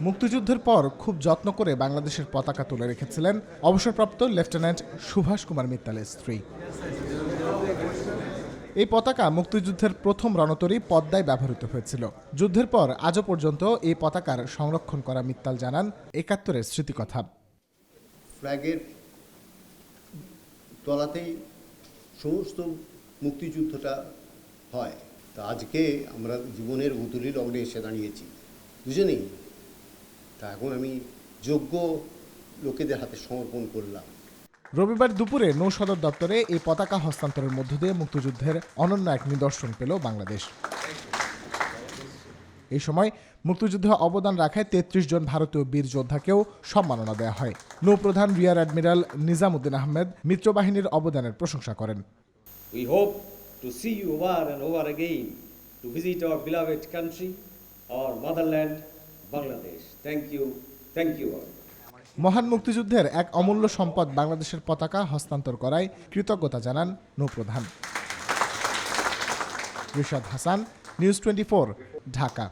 মুক্তিযুদ্ধের পর খুব যত্ন করে বাংলাদেশের পতাকা তুলে রেখেছিলেন অবসরপ্রাপ্ত লেফটেন্যান্ট সুভাষ কুমার মিত্তালের স্ত্রী। এই পতাকা মুক্তিযুদ্ধের প্রথম রণতরী পদ্মায় ব্যবহৃত হয়েছিল। যুদ্ধের পর আজও পর্যন্ত এই পতাকার সংরক্ষণ করা মিত্তাল জানান একাত্তরের স্মৃতিকথা। ফ্ল্যাগের তলাতেই সমস্ত মুক্তিযুদ্ধটা হয়। তা আজকে আমরা জীবনের উতুলি লগ্নে এসে দাঁড়িয়েছি। দুজনেই। তা এখন আমি যোগ্য লোকেদের হাতে সমর্পণ করলাম। রবিবার দুপুরে নৌ সদর দপ্তরে এই পতাকা হস্তান্তরের মধ্য দিয়ে মুক্তিযুদ্ধের অনন্য এক নিদর্শন পেল বাংলাদেশ। এই সময় মুক্তিযুদ্ধে অবদান রাখায় তেত্রিশ জন ভারতীয় বীর যোদ্ধাকেও সম্মাননা দেওয়া হয়। নৌপ্রধান রিয়ার অ্যাডমিরাল নিজামুদ্দিন আহমেদ মিত্রবাহিনীর অবদানের প্রশংসা করেন। Hope to see you over and over again to visit our beloved country, our motherland, Bangladesh. Thank you, thank you all. মহান মুক্তিযুদ্ধের এক অমূল্য সম্পদ বাংলাদেশের পতাকা হস্তান্তর করায় কৃতজ্ঞতা জানান নৌপ্রধান রিশাদ হাসান নিউজ টোয়েন্টি ঢাকা